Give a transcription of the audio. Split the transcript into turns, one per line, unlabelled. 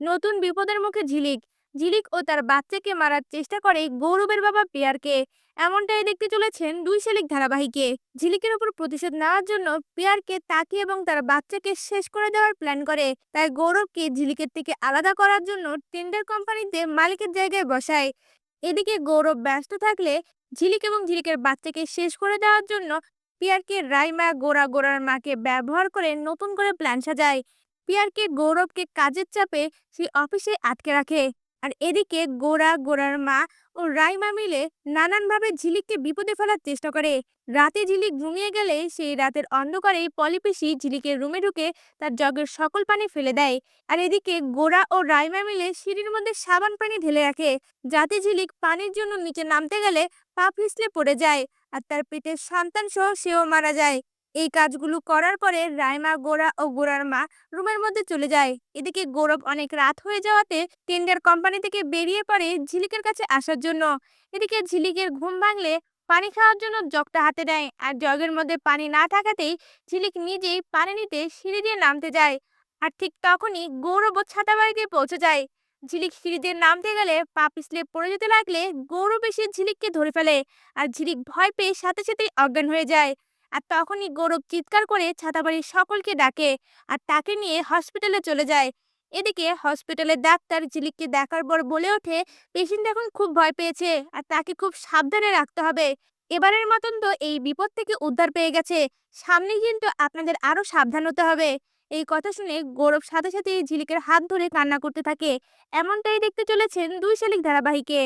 নতুন বিপদের মুখে ঝিলিক। ঝিলিক ও তার বাচ্চাকে মারার চেষ্টা করে গৌরবের বাবা পেয়ারকে। এমনটাই দেখতে চলেছেন দুই শালিক ধারাবাহিকে। ঝিলিকের উপর প্রতিশোধ নেওয়ার জন্য পেয়ারকে তাকে এবং তার বাচ্চাকে শেষ করে দেওয়ার প্ল্যান করে। তাই গৌরবকে ঝিলিকের থেকে আলাদা করার জন্য টেন্ডার কোম্পানিতে মালিকের জায়গায় বসায়। এদিকে গৌরব ব্যস্ত থাকলে ঝিলিক এবং ঝিলিকের বাচ্চাকে শেষ করে দেওয়ার জন্য পিয়ারকে রাইমা গোড়া গোড়ার মাকে ব্যবহার করে নতুন করে প্ল্যান সাজায়। পিয়ারকে গৌরবকে কাজের চাপে সে অফিসে আটকে রাখে। আর এদিকে গোরা, গোরার মা ও রাইমা মিলে নানানভাবে ঝিলিককে বিপদে ফেলার চেষ্টা করে। রাতে ঝিলিক ঘুমিয়ে গেলে সেই রাতের অন্ধকারে পলিপিসি ঝিলিকের রুমে ঢুকে তার জগের সকল পানি ফেলে দেয়। আর এদিকে গোরা ও রাইমা মিলে সিঁড়ির মধ্যে সাবান পানি ঢেলে রাখে, যাতে ঝিলিক পানির জন্য নিচে নামতে গেলে পা পিছলে পড়ে যায় আর তার পেটের সন্তান সহ সেও মারা যায়। এই কাজগুলো করার পরে রাইমা গোড়া ও গোড়ার মা রুমের মধ্যে চলে যায়। এদিকে গৌরব অনেক রাত হয়ে যাওয়াতে টেন্ডার কোম্পানি থেকে বেরিয়ে পড়ে ঝিলিকের কাছে আসার জন্য। এদিকে ঝিলিকের ঘুম ভাঙলে পানি খাওয়ার জন্য জগটা হাতে নেয় আর জগের মধ্যে পানি না থাকাতেই ঝিলিক নিজেই পানি নিতে সিঁড়ি দিয়ে নামতে যায় আর ঠিক তখনই গৌরব ও ছাতা বাড়িতে পৌঁছে যায়। ঝিলিক সিঁড়ি দিয়ে নামতে গেলে পা পিছলে পড়ে যেতে লাগলে গৌরব এসে ঝিলিককে ধরে ফেলে আর ঝিলিক ভয় পেয়ে সাথে সাথেই অজ্ঞান হয়ে যায়। আর তখনই গৌরব চিৎকার করে ছাতাবাড়ির সকলকে ডাকে আর তাকে নিয়ে হসপিটালে চলে যায়। এদিকে হসপিটালের ডাক্তার ঝিলিককে দেখার পর বলে ওঠে পেশেন্ট এখন খুব ভয় পেয়েছে আর তাকে খুব সাবধানে রাখতে হবে। এবারের মতন তো এই বিপদ থেকে উদ্ধার পেয়ে গেছে। সামনে কিন্তু আপনাদের আরও সাবধান হতে হবে। এই কথা শুনে গৌরব সাথে সাথে ঝিলিকের হাত ধরে কান্না করতে থাকে। এমনটাই দেখতে চলেছেন দুই শালিক ধারাবাহিকে।